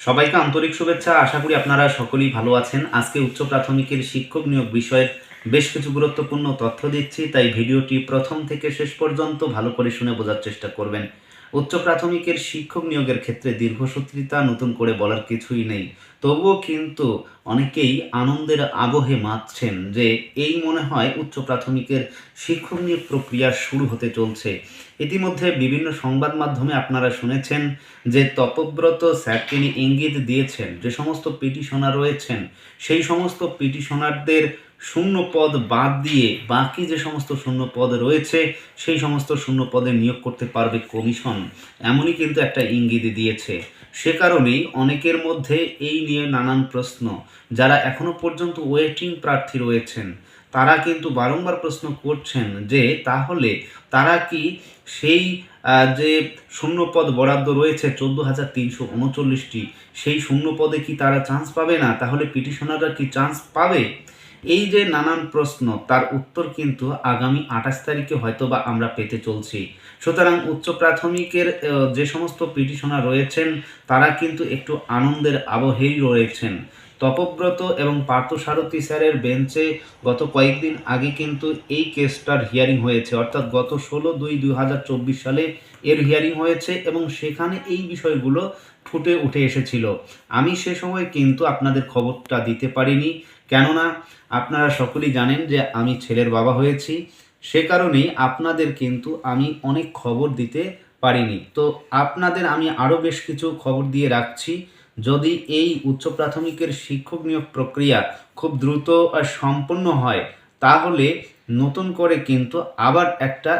সবাইকে আন্তরিক শুভেচ্ছা। আশা করি আপনারা সকলেই ভালো আছেন। আজকে উচ্চ প্রাথমিকের শিক্ষক নিয়োগ বিষয়ের বেশ কিছু গুরুত্বপূর্ণ তথ্য দিচ্ছি। তাই ভিডিওটি প্রথম থেকে শেষ পর্যন্ত ভালো করে শুনে বোঝার চেষ্টা করবেন। উচ্চ প্রাথমিকের শিক্ষক নিয়োগের ক্ষেত্রে দীর্ঘসূত্রিতা নতুন করে বলার কিছুই নেই। তবুও কিন্তু অনেকেই আনন্দের আবহে মাতছেন যে এই মনে হয় উচ্চ প্রাথমিকের শিক্ষক নিয়োগ প্রক্রিয়া শুরু হতে চলছে। ইতিমধ্যে বিভিন্ন সংবাদ মাধ্যমে আপনারা শুনেছেন যে তপব্রত স্যার তিনি ইঙ্গিত দিয়েছেন যে সমস্ত পিটিশনার রয়েছেন। সেই সমস্ত পিটিশনারদের শূন্য পদ বাদ দিয়ে বাকি যে সমস্ত শূন্য পদ রয়েছে, সেই সমস্ত শূন্য পদে নিয়োগ করতে পারবে কমিশন। এমনই কিন্তু একটা ইঙ্গিত দিয়েছে। সে কারণেই অনেকের মধ্যে এই নিয়ে নানান প্রশ্ন। যারা এখনও পর্যন্ত ওয়েটিং প্রার্থী রয়েছেন, তারা কিন্তু বারংবার প্রশ্ন করছেন যে, তাহলে তারা কি সেই যে শূন্য পদ বরাদ্দ রয়েছে চোদ্দ হাজার তিনশো উনচল্লিশটি, সেই শূন্য পদে কি তারা চান্স পাবে না? তাহলে পিটিশনাররা কি চান্স পাবে? এই যে নানান প্রশ্ন, তার উত্তর কিন্তু আগামী আঠাশ তারিখে হয়তো বা আমরা পেতে চলছি। সুতরাং উচ্চ প্রাথমিকের যে সমস্ত পিটিশনার রয়েছেন, তারা কিন্তু একটু আনন্দের আবহেই রয়েছেন। তপব্রত এবং পার্থসারথী স্যারের বেঞ্চে গত কয়েকদিন আগে কিন্তু এই কেসটার হিয়ারিং হয়েছে। অর্থাৎ গত ষোলো দুই দুই সালে এর হিয়ারিং হয়েছে এবং সেখানে এই বিষয়গুলো ফুটে উঠে এসেছিল। আমি সে সময় কিন্তু আপনাদের খবরটা দিতে পারিনি। কেননা আপনারা সকলেই জানেন যে আমি ছেলের বাবা হয়েছি। সে কারণেই আপনাদের কিন্তু আমি অনেক খবর দিতে পারিনি। তো আপনাদের আমি আরও বেশ কিছু খবর দিয়ে রাখছি। যদি এই উচ্চ প্রাথমিকের শিক্ষক নিয়োগ প্রক্রিয়া খুব দ্রুত সম্পন্ন হয়, তাহলে নতুন করে কিন্তু আবার একটা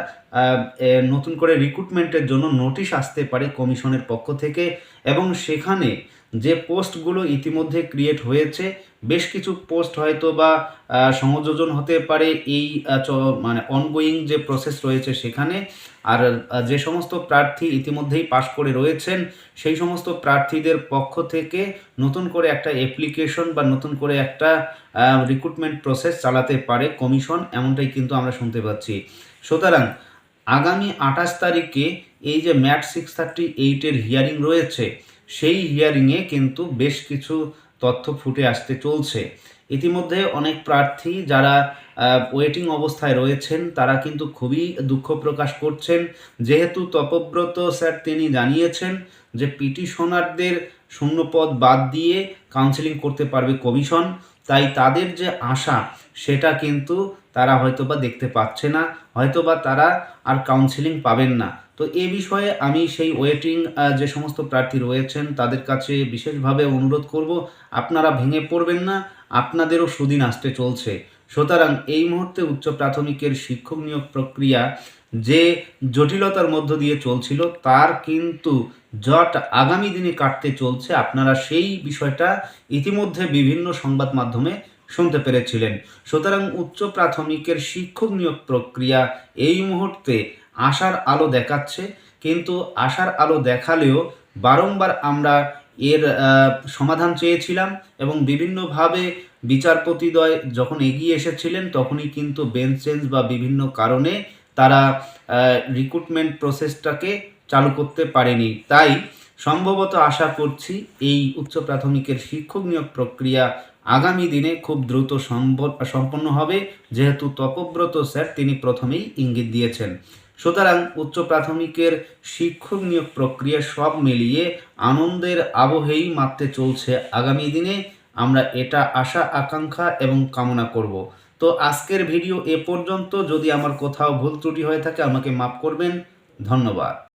নতুন করে রিক্রুটমেন্টের জন্য নোটিশ আসতে পারে কমিশনের পক্ষ থেকে এবং সেখানে যে পোস্টগুলো ইতিমধ্যে ক্রিয়েট হয়েছে, বেশ কিছু পোস্ট হয়তো বা সংযোজন হতে পারে এই মানে অনগোয়িং যে প্রসেস রয়েছে সেখানে। আর যে সমস্ত প্রার্থী ইতিমধ্যেই পাশ করে রয়েছেন, সেই সমস্ত প্রার্থীদের পক্ষ থেকে নতুন করে একটা অ্যাপ্লিকেশন বা নতুন করে একটা রিক্রুটমেন্ট প্রসেস চালাতে পারে কমিশন এমনটাই কিন্তু আমরা শুনতে পাচ্ছি। সুতরাং, আগামী আঠাশ তারিখে এই যে ম্যাট সিক্স থার্টি এইটের হিয়ারিং রয়েছে সেই হিয়ারিংয়ে কিন্তু বেশ কিছু তথ্য ফুটে আসতে চলছে। ইতিমধ্যে অনেক প্রার্থী যারা ওয়েটিং অবস্থায় রয়েছেন, তারা কিন্তু খুবই দুঃখ প্রকাশ করছেন। যেহেতু তপব্রত স্যার তিনি জানিয়েছেন যে পিটিশনারদের শূন্যপদ বাদ দিয়ে কাউন্সিলিং করতে পারবে কমিশন, তাই তাদের যে আশা, সেটা কিন্তু তারা হয়তোবা দেখতে পাচ্ছে না, হয়তোবা তারা আর কাউন্সিলিং পাবেন না। তো এ বিষয়ে আমি সেই ওয়েটিং যে সমস্ত প্রার্থী রয়েছেন, তাদের কাছে বিশেষভাবে অনুরোধ করব, আপনারা ভেঙে পড়বেন না, আপনাদেরও সুদিন আসতে চলছে। সুতরাং এই মুহূর্তে উচ্চ প্রাথমিকের শিক্ষক নিয়োগ প্রক্রিয়া যে জটিলতার মধ্য দিয়ে চলছিল, তার কিন্তু জট আগামী দিনে কাটতে চলছে। আপনারা সেই বিষয়টা ইতিমধ্যে বিভিন্ন সংবাদ মাধ্যমে শুনতে পেরেছিলেন। সুতরাং উচ্চ প্রাথমিকের শিক্ষক নিয়োগ প্রক্রিয়া এই মুহূর্তে আশার আলো দেখাচ্ছে, কিন্তু আশার আলো দেখালেও বারংবার আমরা এর সমাধান চেয়েছিলাম এবং বিভিন্নভাবে বিচারপতিদ্বয় যখন এগিয়ে এসেছিলেন, তখনই কিন্তু বেঞ্চ চেঞ্জ বা বিভিন্ন কারণে তারা রিক্রুটমেন্ট প্রসেসটাকে চালু করতে পারেনি। তাই সম্ভবত আশা করছি এই উচ্চ প্রাথমিকের শিক্ষক নিয়োগ প্রক্রিয়া আগামী দিনে খুব দ্রুত সম্ভ- সম্পন্ন হবে। যেহেতু তপব্রত স্যার, তিনি প্রথমেই ইঙ্গিত দিয়েছেন। সুতরাং উচ্চ প্রাথমিকের শিক্ষক নিয়োগ প্রক্রিয়া সব মিলিয়ে আনন্দের আবহেই মারতে চলছে আগামী দিনে। আমরা এটা আশা, আকাঙ্ক্ষা এবং কামনা করব। তো আজকের ভিডিও এ পর্যন্ত। যদি আমার কোথাও ভুল ত্রুটি হয়ে থাকে আমাকে মাফ করবেন। ধন্যবাদ।